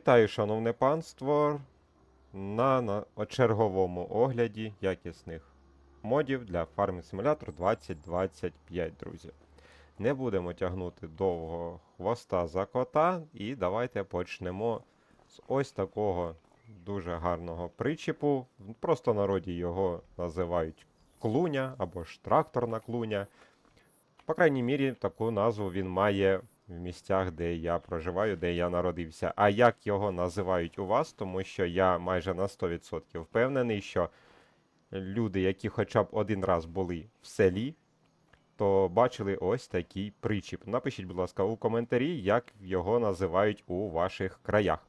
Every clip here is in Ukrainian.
Вітаю, шановне панство, на, на черговому огляді якісних модів для Farming Simulator 2025, друзі. Не будемо тягнути довго хвоста за кота, і давайте почнемо з ось такого дуже гарного причіпу. Просто народі його називають клуня або ж тракторна клуня. По крайній мірі, таку назву він має в місцях, де я проживаю, де я народився. А як його називають у вас, тому що я майже на 100% впевнений, що люди, які хоча б один раз були в селі, то бачили ось такий причіп. Напишіть, будь ласка, у коментарі, як його називають у ваших краях.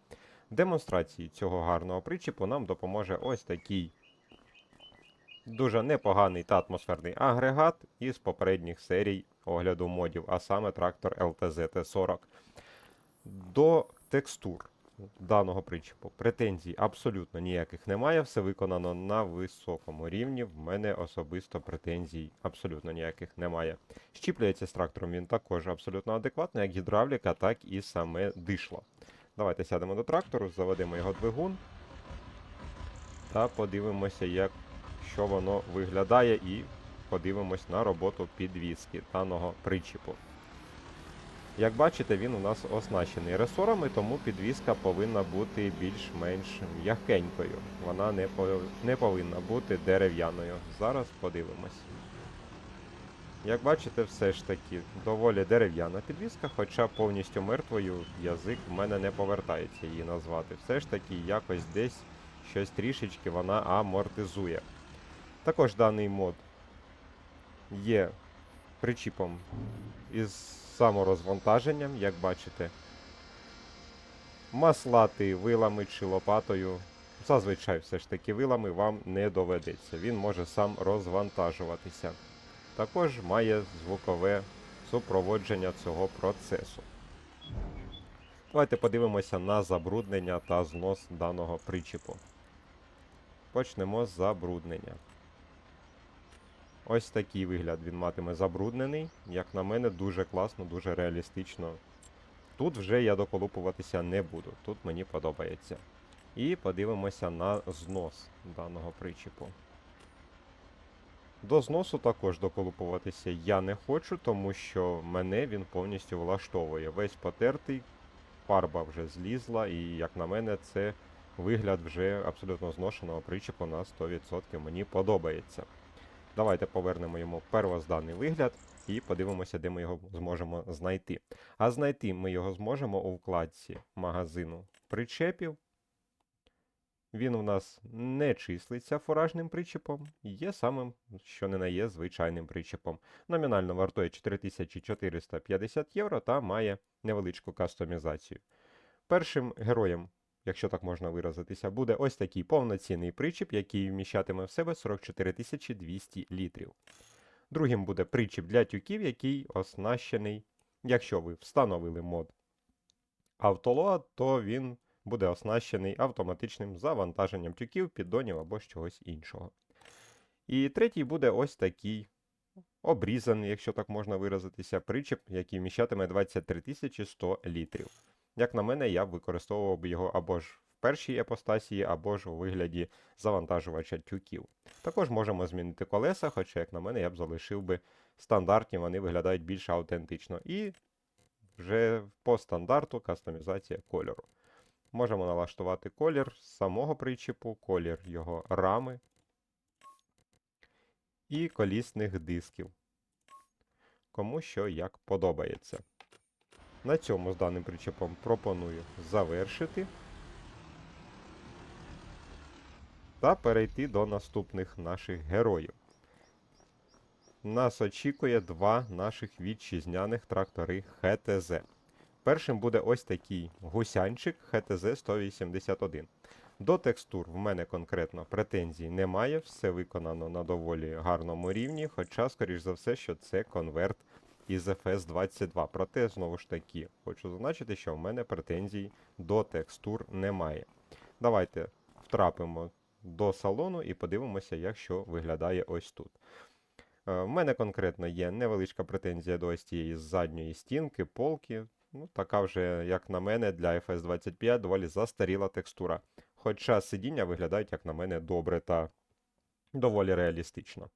Демонстрації цього гарного причіпу нам допоможе ось такий дуже непоганий та атмосферний агрегат із попередніх серій огляду модів, а саме трактор LTZ T40. До текстур даного причіпу претензій абсолютно ніяких немає. Все виконано на високому рівні. В мене особисто претензій абсолютно ніяких немає. Щіплюється з трактором він також абсолютно адекватно, як гідравліка, так і саме дишло. Давайте сядемо до трактору, заведемо його двигун та подивимося, як що воно виглядає, і подивимось на роботу підвіски даного причіпу. Як бачите, він у нас оснащений ресорами, тому підвіска повинна бути більш-менш м'якенькою. Вона не, по, не повинна бути дерев'яною. Зараз подивимось. Як бачите, все ж таки доволі дерев'яна підвіска, хоча повністю мертвою язик в мене не повертається її назвати. Все ж таки якось десь щось трішечки вона амортизує. Також даний мод є причіпом із саморозвантаженням, як бачите. Маслати вилами чи лопатою. Зазвичай все ж таки вилами вам не доведеться. Він може сам розвантажуватися. Також має звукове супроводження цього процесу. Давайте подивимося на забруднення та знос даного причіпу. Почнемо з забруднення. Ось такий вигляд він матиме забруднений. Як на мене, дуже класно, дуже реалістично. Тут вже я доколупуватися не буду. Тут мені подобається. І подивимося на знос даного причіпу. До зносу також доколупуватися я не хочу, тому що мене він повністю влаштовує. Весь потертий, фарба вже злізла, і, як на мене, це вигляд вже абсолютно зношеного причіпу на 100% мені подобається. Давайте повернемо йому первозданий вигляд і подивимося, де ми його зможемо знайти. А знайти ми його зможемо у вкладці магазину причепів. Він у нас не числиться фуражним причепом, є самим, що не на є, звичайним причепом. Номінально вартує 4450 євро та має невеличку кастомізацію. Першим героєм якщо так можна виразитися, буде ось такий повноцінний причіп, який вміщатиме в себе 44 200 літрів. Другим буде причіп для тюків, який оснащений, якщо ви встановили мод автолоад, то він буде оснащений автоматичним завантаженням тюків, піддонів або чогось іншого. І третій буде ось такий обрізаний, якщо так можна виразитися, причіп, який вміщатиме 23 100 літрів. Як на мене, я б використовував б його або ж в першій епостасії, або ж у вигляді завантажувача тюків. Також можемо змінити колеса, хоча, як на мене, я б залишив би стандартні, вони виглядають більш аутентично. І вже по стандарту кастомізація кольору. Можемо налаштувати колір самого причіпу, колір його рами і колісних дисків. Кому що як подобається. На цьому з даним причепом пропоную завершити та перейти до наступних наших героїв. Нас очікує два наших вітчизняних трактори ХТЗ. Першим буде ось такий гусянчик ХТЗ 181. До текстур в мене конкретно претензій немає, все виконано на доволі гарному рівні, хоча, скоріш за все, що це конверт із FS22. Проте, знову ж таки, хочу зазначити, що в мене претензій до текстур немає. Давайте втрапимо до салону і подивимося, як що виглядає ось тут. Е, В мене конкретно є невеличка претензія до ось цієї задньої стінки, полки. Ну, така вже, як на мене, для FS25 доволі застаріла текстура. Хоча сидіння виглядають, як на мене, добре та доволі реалістично.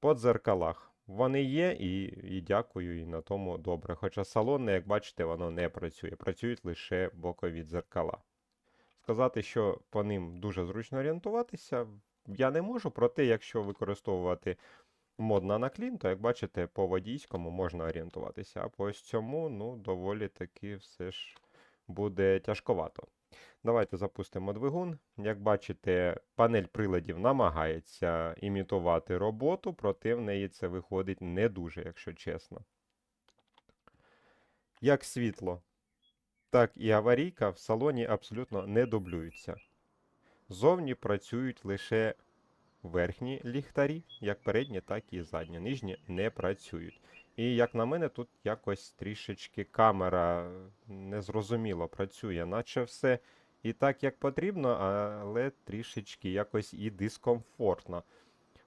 По дзеркалах. Вони є, і, і дякую, і на тому добре. Хоча салонне, як бачите, воно не працює. Працюють лише бокові дзеркала. Сказати, що по ним дуже зручно орієнтуватися, я не можу, проте, якщо використовувати мод на наклін, то, як бачите, по водійському можна орієнтуватися, а по ось цьому, ну, доволі таки все ж буде тяжковато. Давайте запустимо двигун. Як бачите, панель приладів намагається імітувати роботу, проте в неї це виходить не дуже, якщо чесно. Як світло, так і аварійка в салоні абсолютно не дублюються. Зовні працюють лише верхні ліхтарі, як передні, так і задні. Нижні не працюють. І як на мене, тут якось трішечки камера незрозуміло працює, наче все і так, як потрібно, але трішечки якось і дискомфортно.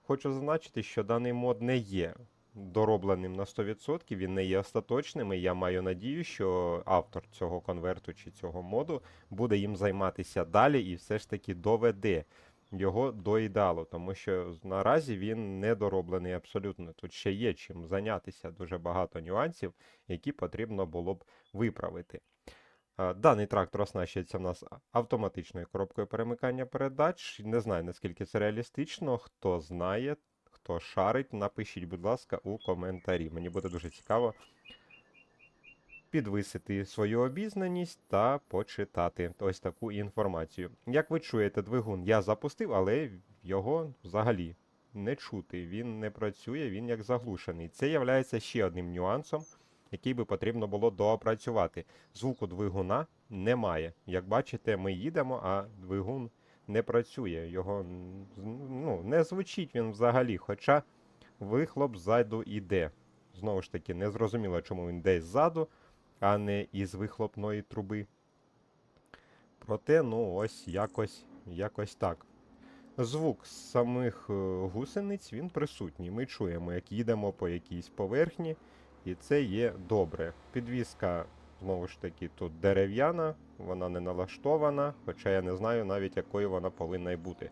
Хочу зазначити, що даний мод не є доробленим на 100%, він не є остаточним, і я маю надію, що автор цього конверту чи цього моду буде їм займатися далі і все ж таки доведе його до ідеалу, тому що наразі він не дороблений абсолютно. Тут ще є чим зайнятися, дуже багато нюансів, які потрібно було б виправити. Даний трактор оснащується в нас автоматичною коробкою перемикання передач. Не знаю, наскільки це реалістично. Хто знає, хто шарить, напишіть, будь ласка, у коментарі. Мені буде дуже цікаво підвисити свою обізнаність та почитати ось таку інформацію. Як ви чуєте, двигун я запустив, але його взагалі не чути. Він не працює, він як заглушений. Це є ще одним нюансом, який би потрібно було доопрацювати. Звуку двигуна немає. Як бачите, ми їдемо, а двигун не працює. Його ну, не звучить він взагалі, хоча вихлоп ззаду іде. Знову ж таки, не зрозуміло, чому він десь ззаду, а не із вихлопної труби. Проте, ну, ось якось, якось так. Звук з самих е, гусениць він присутній. Ми чуємо, як їдемо по якійсь поверхні, і це є добре. Підвізка, знову ж таки, тут дерев'яна, вона не налаштована, хоча я не знаю навіть, якою вона повинна й бути.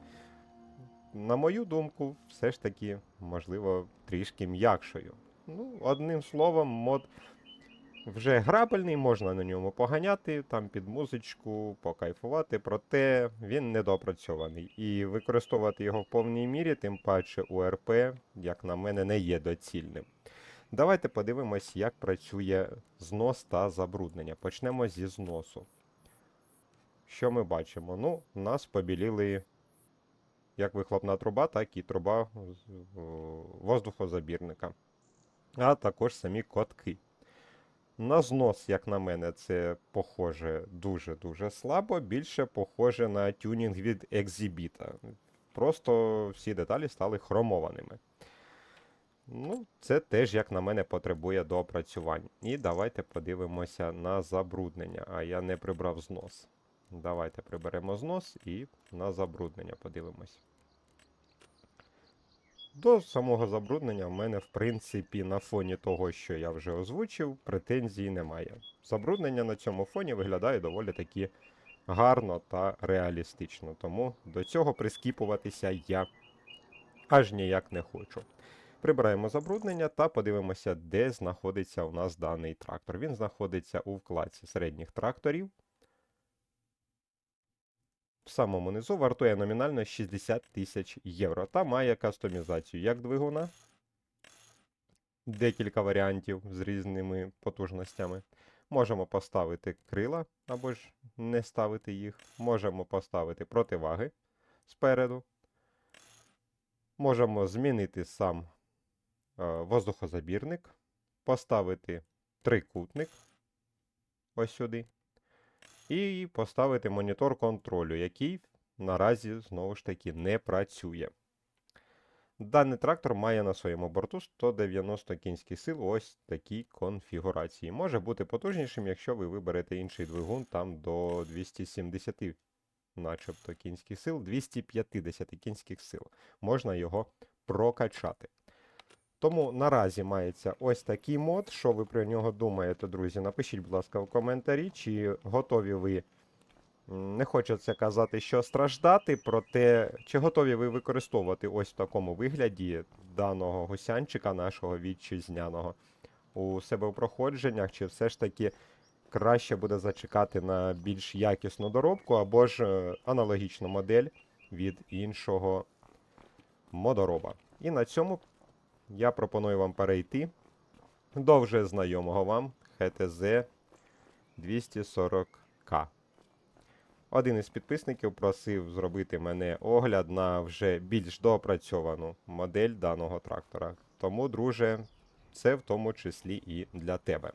На мою думку, все ж таки, можливо, трішки м'якшою. Ну, одним словом, мод вже грабельний, можна на ньому поганяти, там під музичку, покайфувати, проте він недоопрацьований. І використовувати його в повній мірі, тим паче у РП, як на мене, не є доцільним. Давайте подивимось, як працює знос та забруднення. Почнемо зі зносу. Що ми бачимо? Ну, у нас побіліли як вихлопна труба, так і труба воздухозабірника, а також самі котки. На знос, як на мене, це похоже дуже-дуже слабо, більше похоже на тюнінг від екзібіта. Просто всі деталі стали хромованими. Ну, Це теж, як на мене, потребує доопрацювань. І давайте подивимося на забруднення. А я не прибрав знос. Давайте приберемо знос і на забруднення подивимось. До самого забруднення в мене, в принципі, на фоні того, що я вже озвучив, претензій немає. Забруднення на цьому фоні виглядає доволі таки гарно та реалістично, тому до цього прискіпуватися я аж ніяк не хочу. Прибираємо забруднення та подивимося, де знаходиться у нас даний трактор. Він знаходиться у вкладці середніх тракторів в самому низу вартує номінально 60 тисяч євро та має кастомізацію як двигуна, декілька варіантів з різними потужностями. Можемо поставити крила або ж не ставити їх. Можемо поставити противаги спереду. Можемо змінити сам е, воздухозабірник, поставити трикутник ось сюди. І поставити монітор контролю, який наразі знову ж таки не працює. Даний трактор має на своєму борту 190 кінських сил ось такій конфігурації. Може бути потужнішим, якщо ви виберете інший двигун там до 270 начебто кінських сил, 250 кінських сил. Можна його прокачати. Тому наразі мається ось такий мод. Що ви про нього думаєте, друзі? Напишіть, будь ласка, в коментарі, чи готові ви. Не хочеться казати, що страждати, проте чи готові ви використовувати ось в такому вигляді даного гусянчика нашого вітчизняного у себе в проходженнях, чи все ж таки краще буде зачекати на більш якісну доробку, або ж е, аналогічну модель від іншого модороба. І на цьому я пропоную вам перейти до вже знайомого вам HTZ 240К. Один із підписників просив зробити мене огляд на вже більш доопрацьовану модель даного трактора. Тому, друже, це в тому числі і для тебе.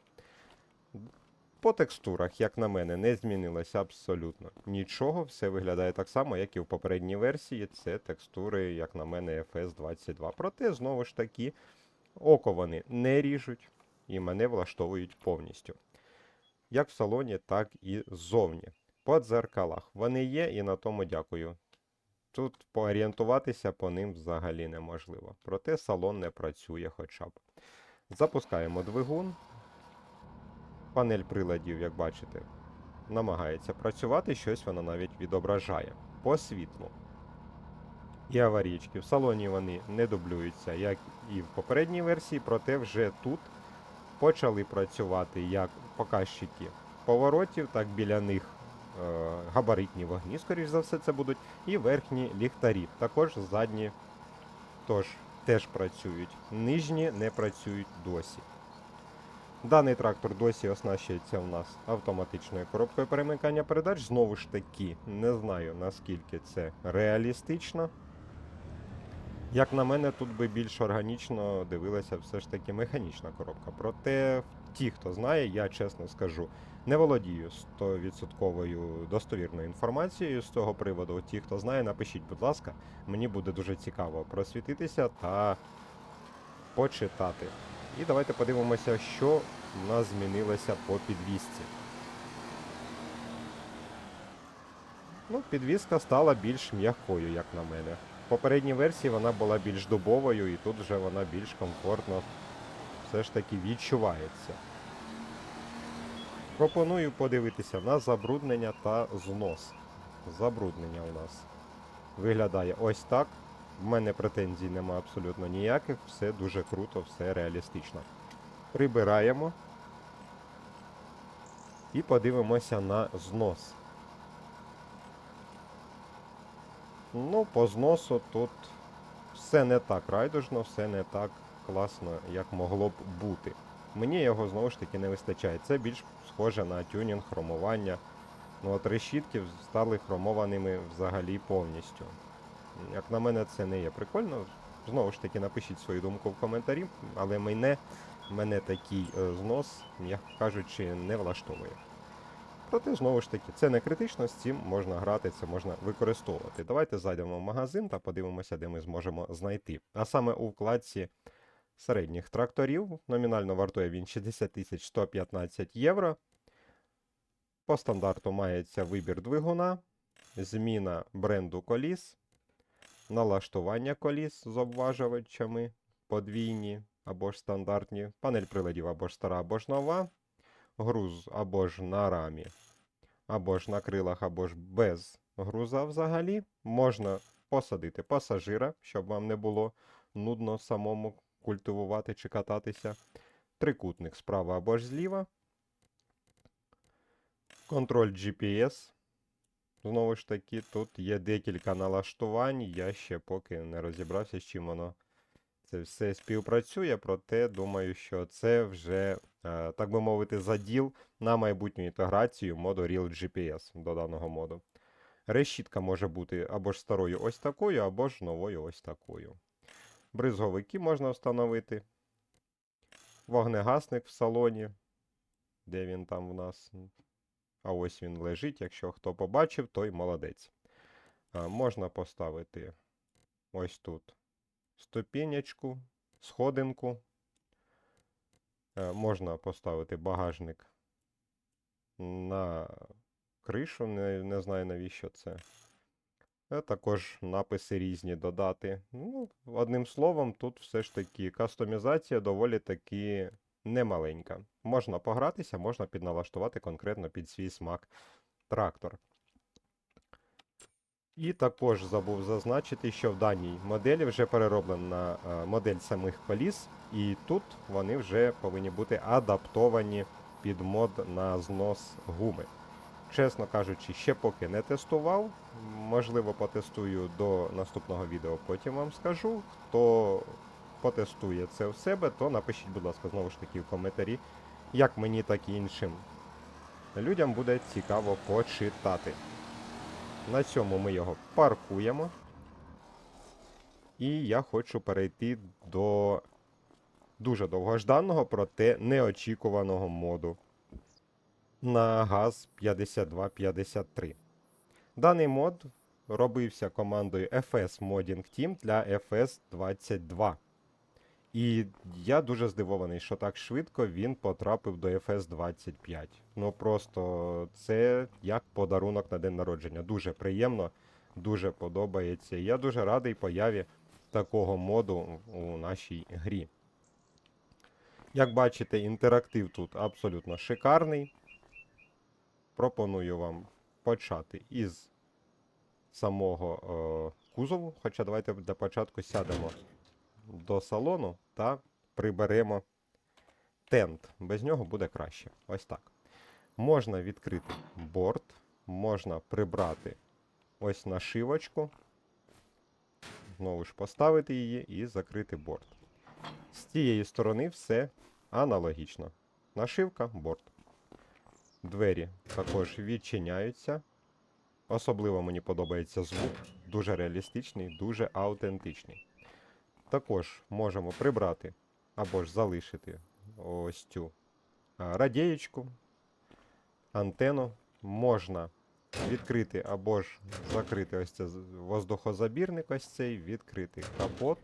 По текстурах, як на мене, не змінилося абсолютно нічого. Все виглядає так само, як і в попередній версії. Це текстури, як на мене, FS22. Проте, знову ж таки, око вони не ріжуть і мене влаштовують повністю. Як в салоні, так і ззовні. По дзеркалах вони є, і на тому дякую. Тут поорієнтуватися по ним взагалі неможливо. Проте салон не працює хоча б. Запускаємо двигун. Панель приладів, як бачите, намагається працювати, щось вона навіть відображає. По світлу. І аварійки. В салоні вони не дублюються, як і в попередній версії, проте вже тут почали працювати як показчики поворотів, так біля них е, габаритні вогні, скоріш за все, це будуть, і верхні ліхтарі. Також задні тож, теж працюють. Нижні не працюють досі. Даний трактор досі оснащується у нас автоматичною коробкою перемикання передач. Знову ж таки, не знаю наскільки це реалістично. Як на мене, тут би більш органічно дивилася все ж таки механічна коробка. Проте, ті, хто знає, я чесно скажу, не володію 100% достовірною інформацією з цього приводу. Ті, хто знає, напишіть, будь ласка, мені буде дуже цікаво просвітитися та почитати. І давайте подивимося, що в нас змінилося по підвісці. Ну, підвіска стала більш м'якою, як на мене. В попередній версії вона була більш дубовою, і тут вже вона більш комфортно все ж таки відчувається. Пропоную подивитися на забруднення та знос. Забруднення у нас виглядає ось так. В мене претензій нема абсолютно ніяких, все дуже круто, все реалістично. Прибираємо і подивимося на знос. Ну, по зносу тут все не так райдужно, все не так класно, як могло б бути. Мені його знову ж таки не вистачає. Це більш схоже на тюнінг, хромування. Ну от решітки стали хромованими взагалі повністю. Як на мене, це не є прикольно. Знову ж таки, напишіть свою думку в коментарі, але мене, мене такий е, знос, м'яко кажучи, не влаштовує. Проте, знову ж таки, це не критично, з цим можна грати, це можна використовувати. Давайте зайдемо в магазин та подивимося, де ми зможемо знайти. А саме у вкладці середніх тракторів. Номінально вартує він 60 тисяч 115 євро. По стандарту мається вибір двигуна, зміна бренду коліс, налаштування коліс з обважувачами, подвійні або ж стандартні, панель приладів або ж стара, або ж нова, груз або ж на рамі, або ж на крилах, або ж без груза взагалі. Можна посадити пасажира, щоб вам не було нудно самому культивувати чи кататися. Трикутник справа або ж зліва. Контроль GPS. Знову ж таки, тут є декілька налаштувань. Я ще поки не розібрався, з чим воно це все співпрацює, проте думаю, що це вже, е, так би мовити, заділ на майбутню інтеграцію моду Real GPS до даного моду. Решітка може бути або ж старою ось такою, або ж новою ось такою. Бризговики можна встановити. Вогнегасник в салоні. Де він там в нас? А ось він лежить. Якщо хто побачив, той молодець. А, можна поставити ось тут ступінячку, сходинку. Е, можна поставити багажник на кришу, не, не знаю навіщо це. Е, Також написи різні додати. Ну, одним словом, тут все ж таки кастомізація доволі таки немаленька. Можна погратися, можна підналаштувати конкретно під свій смак трактор. І також забув зазначити, що в даній моделі вже перероблена е, модель самих коліс, і тут вони вже повинні бути адаптовані під мод на знос гуми. Чесно кажучи, ще поки не тестував. Можливо, потестую до наступного відео, потім вам скажу. Хто потестує це в себе, то напишіть, будь ласка, знову ж таки в коментарі, як мені, так і іншим людям буде цікаво почитати. На цьому ми його паркуємо. І я хочу перейти до дуже довгожданого, проте неочікуваного моду на газ 5253. Даний мод робився командою FS Modding Team для FS 22. І я дуже здивований, що так швидко він потрапив до FS 25. Ну просто це як подарунок на день народження. Дуже приємно, дуже подобається. Я дуже радий появі такого моду у нашій грі. Як бачите, інтерактив тут абсолютно шикарний. Пропоную вам почати із самого е, кузову. Хоча давайте для початку сядемо до салону та приберемо тент. Без нього буде краще. Ось так. Можна відкрити борт, можна прибрати ось нашивочку. Знову ж поставити її і закрити борт. З цієї сторони все аналогічно. Нашивка, борт. Двері також відчиняються. Особливо мені подобається звук. Дуже реалістичний, дуже аутентичний. Також можемо прибрати або ж залишити ось цю радієчку, антенну. Можна відкрити або ж закрити ось це з- воздухозабірник, ось цей, відкрити капот.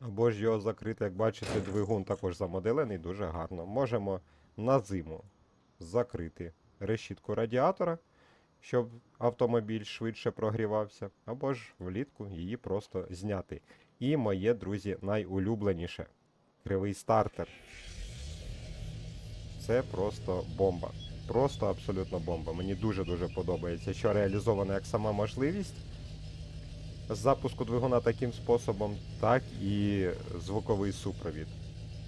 Або ж його закрити, як бачите, двигун також замоделений дуже гарно. Можемо на зиму закрити решітку радіатора, щоб автомобіль швидше прогрівався, або ж влітку її просто зняти. І моє, друзі, найулюбленіше кривий стартер. Це просто бомба. Просто абсолютно бомба. Мені дуже-дуже подобається, що реалізована як сама можливість запуску двигуна таким способом, так і звуковий супровід.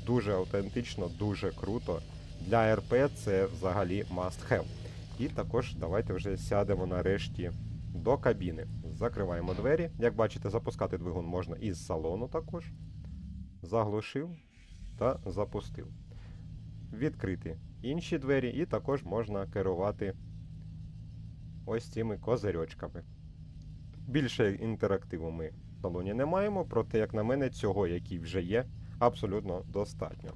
Дуже автентично, дуже круто. Для РП це взагалі must have. І також давайте вже сядемо нарешті до кабіни. Закриваємо двері. Як бачите, запускати двигун можна із салону також. Заглушив та запустив. Відкрити інші двері, і також можна керувати ось цими козирьочками. Більше інтерактиву ми в салоні не маємо, проте, як на мене, цього, який вже є, абсолютно достатньо.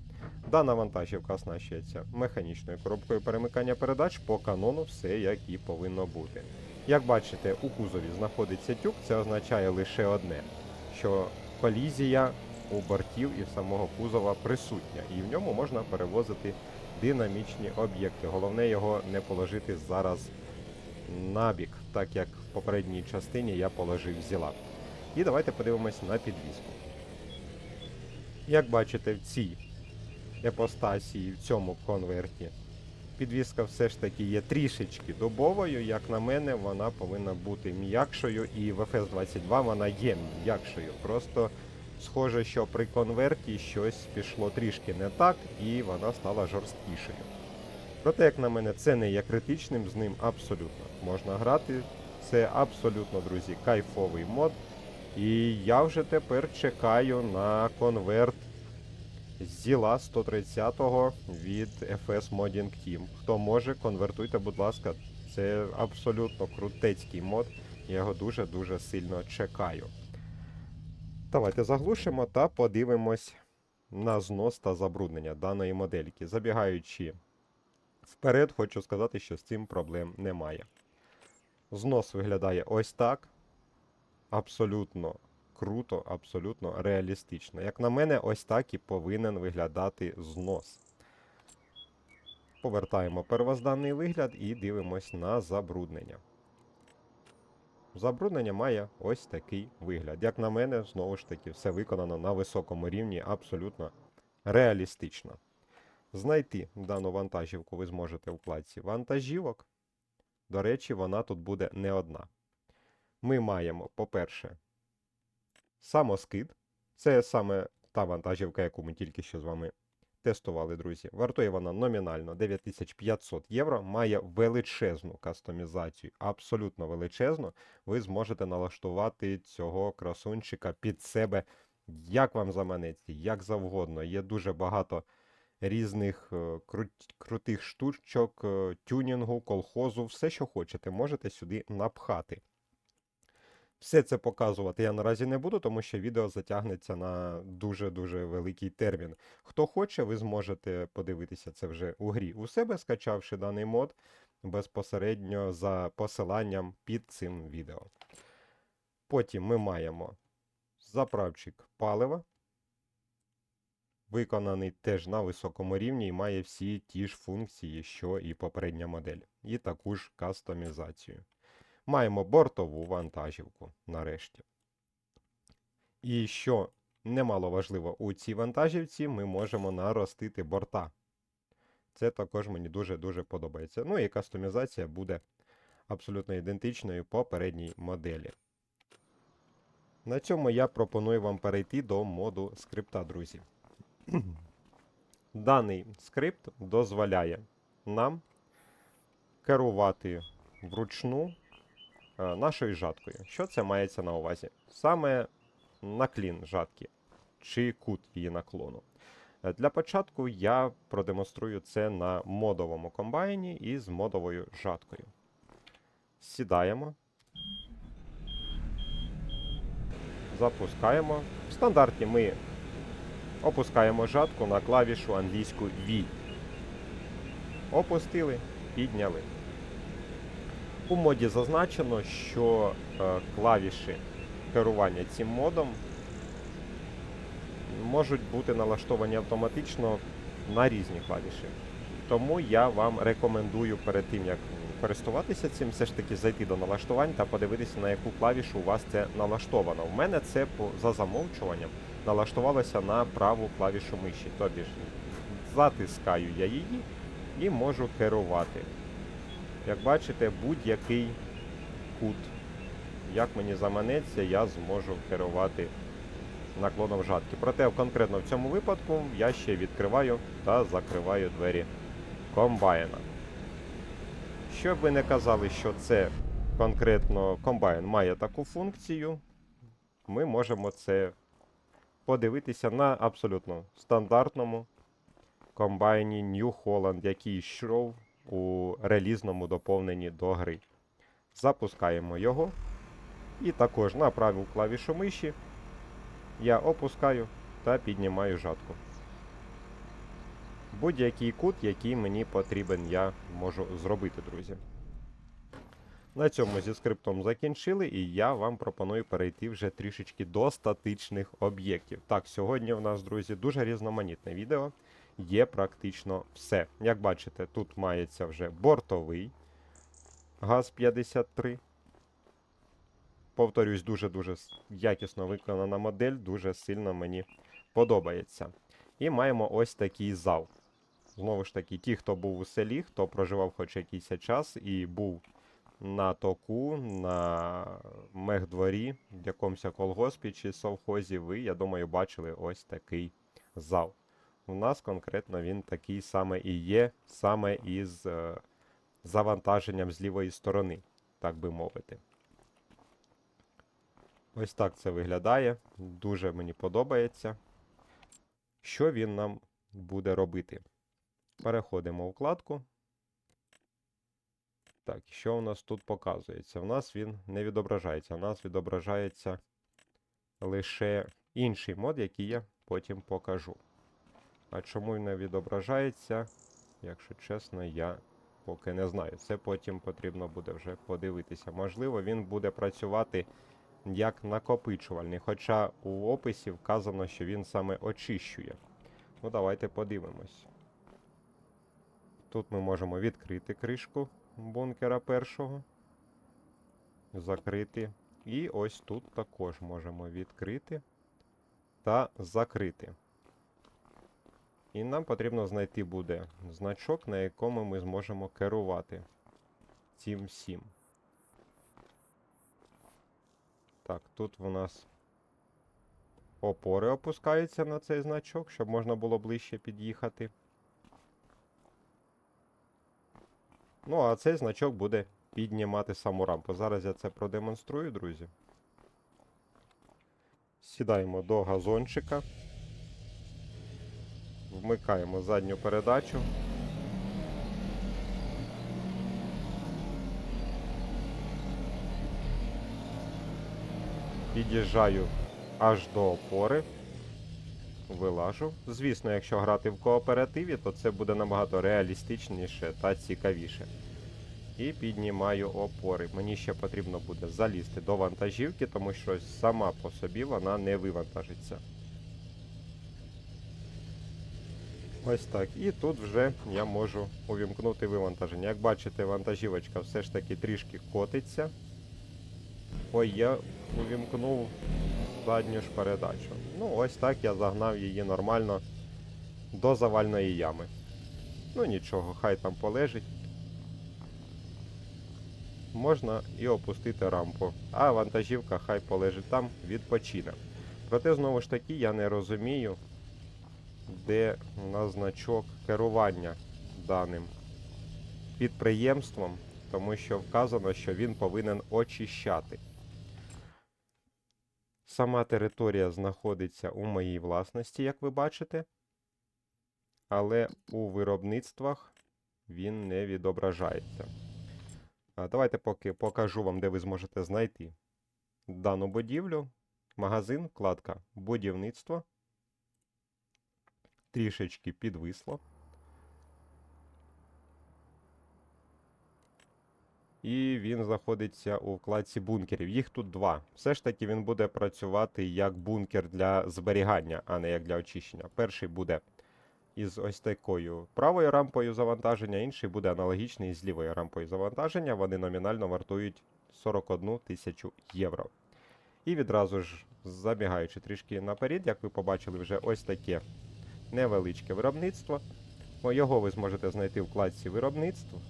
Дана вантажівка оснащується механічною коробкою перемикання передач по канону, все як і повинно бути. Як бачите, у кузові знаходиться тюк, це означає лише одне, що колізія у бортів і самого кузова присутня, і в ньому можна перевозити динамічні об'єкти. Головне його не положити зараз набік, так як в попередній частині я положив зіла. І давайте подивимось на підвіску. Як бачите, в цій епостасії, в цьому конверті, підвіска все ж таки є трішечки дубовою. Як на мене, вона повинна бути м'якшою, і в FS22 вона є м'якшою. Просто схоже, що при конверті щось пішло трішки не так, і вона стала жорсткішою. Проте, як на мене, це не є критичним, з ним абсолютно можна грати. Це абсолютно, друзі, кайфовий мод. І я вже тепер чекаю на конверт Зіла 130-го від FS Modding Team. Хто може, конвертуйте, будь ласка. Це абсолютно крутецький мод. Я його дуже-дуже сильно чекаю. Давайте заглушимо та подивимось на знос та забруднення даної модельки. Забігаючи вперед, хочу сказати, що з цим проблем немає. Знос виглядає ось так. Абсолютно круто, абсолютно реалістично. Як на мене, ось так і повинен виглядати знос. Повертаємо первозданний вигляд і дивимось на забруднення. Забруднення має ось такий вигляд. Як на мене, знову ж таки, все виконано на високому рівні, абсолютно реалістично. Знайти дану вантажівку ви зможете у вкладці вантажівок. До речі, вона тут буде не одна. Ми маємо, по-перше, самоскид. Це саме та вантажівка, яку ми тільки що з вами тестували, друзі. Вартує вона номінально 9500 євро, має величезну кастомізацію, абсолютно величезну. Ви зможете налаштувати цього красунчика під себе, як вам заманеться, як завгодно. Є дуже багато різних е, крут- крутих штучок, е, тюнінгу, колхозу, все, що хочете, можете сюди напхати. Все це показувати я наразі не буду, тому що відео затягнеться на дуже-дуже великий термін. Хто хоче, ви зможете подивитися це вже у грі у себе, скачавши даний мод безпосередньо за посиланням під цим відео. Потім ми маємо заправчик палива, виконаний теж на високому рівні і має всі ті ж функції, що і попередня модель, і таку ж кастомізацію. Маємо бортову вантажівку нарешті. І що немало важливо, у цій вантажівці ми можемо наростити борта. Це також мені дуже-дуже подобається. Ну і кастомізація буде абсолютно ідентичною попередній моделі. На цьому я пропоную вам перейти до моду скрипта, друзі. Даний скрипт дозволяє нам керувати вручну нашою жаткою. Що це мається на увазі? Саме наклін жатки чи кут її наклону. Е, Для початку я продемонструю це на модовому комбайні із модовою жаткою. Сідаємо. Запускаємо. В стандарті ми опускаємо жатку на клавішу англійську V. Опустили, підняли. У моді зазначено, що е, клавіші керування цим модом можуть бути налаштовані автоматично на різні клавіші. Тому я вам рекомендую перед тим, як користуватися цим, все ж таки зайти до налаштувань та подивитися, на яку клавішу у вас це налаштовано. У мене це за замовчуванням налаштувалося на праву клавішу миші. Тобі ж затискаю я її і можу керувати. Як бачите, будь-який кут. Як мені заманеться, я зможу керувати наклоном жатки. Проте конкретно в цьому випадку я ще відкриваю та закриваю двері комбайна. Щоб ви не казали, що це конкретно комбайн має таку функцію, ми можемо це подивитися на абсолютно стандартному комбайні New Holland, який йшов у релізному доповненні до гри. Запускаємо його. І також на праву клавішу миші я опускаю та піднімаю жатку. Будь-який кут, який мені потрібен, я можу зробити, друзі. На цьому зі скриптом закінчили, і я вам пропоную перейти вже трішечки до статичних об'єктів. Так, сьогодні в нас, друзі, дуже різноманітне відео. Є практично все. Як бачите, тут мається вже бортовий ГАЗ-53. Повторюсь, дуже-дуже якісно виконана модель, дуже сильно мені подобається. І маємо ось такий зал. Знову ж таки, ті, хто був у селі, хто проживав хоч якийсь час і був на току, на мехдворі, в якомусь колгоспі чи совхозі, ви, я думаю, бачили ось такий зал. У нас конкретно він такий саме і є, саме із е, завантаженням з лівої сторони, так би мовити. Ось так це виглядає. Дуже мені подобається. Що він нам буде робити? Переходимо у вкладку. Так, що у нас тут показується? У нас він не відображається. У нас відображається лише інший мод, який я потім покажу. А чому не відображається, якщо чесно, я поки не знаю. Це потім потрібно буде вже подивитися. Можливо, він буде працювати як накопичувальний, хоча у описі вказано, що він саме очищує. Ну, давайте подивимось. Тут ми можемо відкрити кришку бункера першого. закрити. І ось тут також можемо відкрити та закрити. І нам потрібно знайти буде значок, на якому ми зможемо керувати цим всім. Так, тут в нас опори опускаються на цей значок, щоб можна було ближче під'їхати. Ну, а цей значок буде піднімати саму рампу. Зараз я це продемонструю, друзі. Сідаємо до газончика. Вмикаємо задню передачу. Під'їжджаю аж до опори. Вилажу. Звісно, якщо грати в кооперативі, то це буде набагато реалістичніше та цікавіше. І піднімаю опори. Мені ще потрібно буде залізти до вантажівки, тому що сама по собі вона не вивантажиться. Ось так. І тут вже я можу увімкнути вивантаження. Як бачите, вантажівочка все ж таки трішки котиться. Ой, я увімкнув задню ж передачу. Ну, ось так я загнав її нормально до завальної ями. Ну нічого, хай там полежить. Можна і опустити рампу, а вантажівка хай полежить там, відпочине. Проте, знову ж таки, я не розумію, де у нас значок керування даним підприємством, тому що вказано, що він повинен очищати. Сама територія знаходиться у моїй власності, як ви бачите, але у виробництвах він не відображається. Давайте поки покажу вам, де ви зможете знайти дану будівлю. Магазин, вкладка будівництво. Трішечки підвисло. І він знаходиться у вкладці бункерів. Їх тут два. Все ж таки він буде працювати як бункер для зберігання, а не як для очищення. Перший буде із ось такою правою рампою завантаження, інший буде аналогічний з лівою рампою завантаження. Вони номінально вартують 41 тисячу євро. І відразу ж, забігаючи трішки наперед, як ви побачили, вже ось таке невеличке виробництво. Його ви зможете знайти в вкладці виробництво.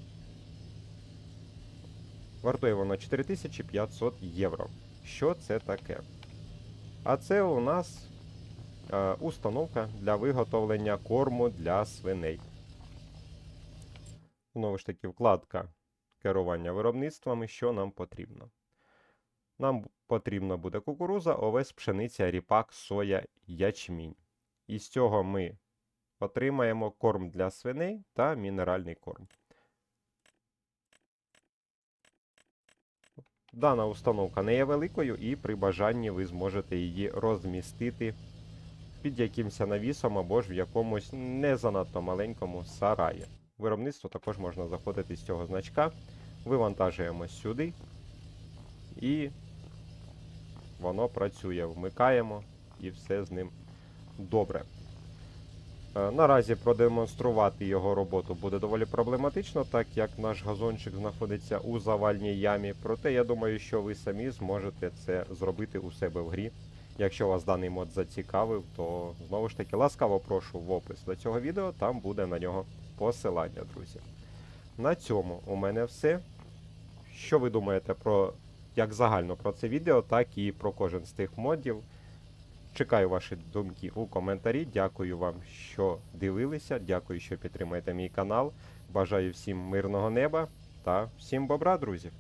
Вартує воно 4500 євро. Що це таке? А це у нас е, установка для виготовлення корму для свиней. Знову ж таки, вкладка керування виробництвами, що нам потрібно. Нам потрібна буде кукуруза, овес, пшениця, ріпак, соя, ячмінь. І з цього ми отримаємо корм для свиней та мінеральний корм. Дана установка не є великою, і при бажанні ви зможете її розмістити під якимось навісом або ж в якомусь не занадто маленькому сараї. Виробництво також можна заходити з цього значка. Вивантажуємо сюди і воно працює. Вмикаємо і все з ним добре. Е, Наразі продемонструвати його роботу буде доволі проблематично, так як наш газончик знаходиться у завальній ямі. Проте я думаю, що ви самі зможете це зробити у себе в грі. Якщо вас даний мод зацікавив, то знову ж таки ласкаво прошу в опис до цього відео, там буде на нього посилання, друзі. На цьому у мене все. Що ви думаєте про як загально про це відео, так і про кожен з тих модів. Чекаю ваші думки у коментарі. Дякую вам, що дивилися. Дякую, що підтримуєте мій канал. Бажаю всім мирного неба та всім бобра, друзі!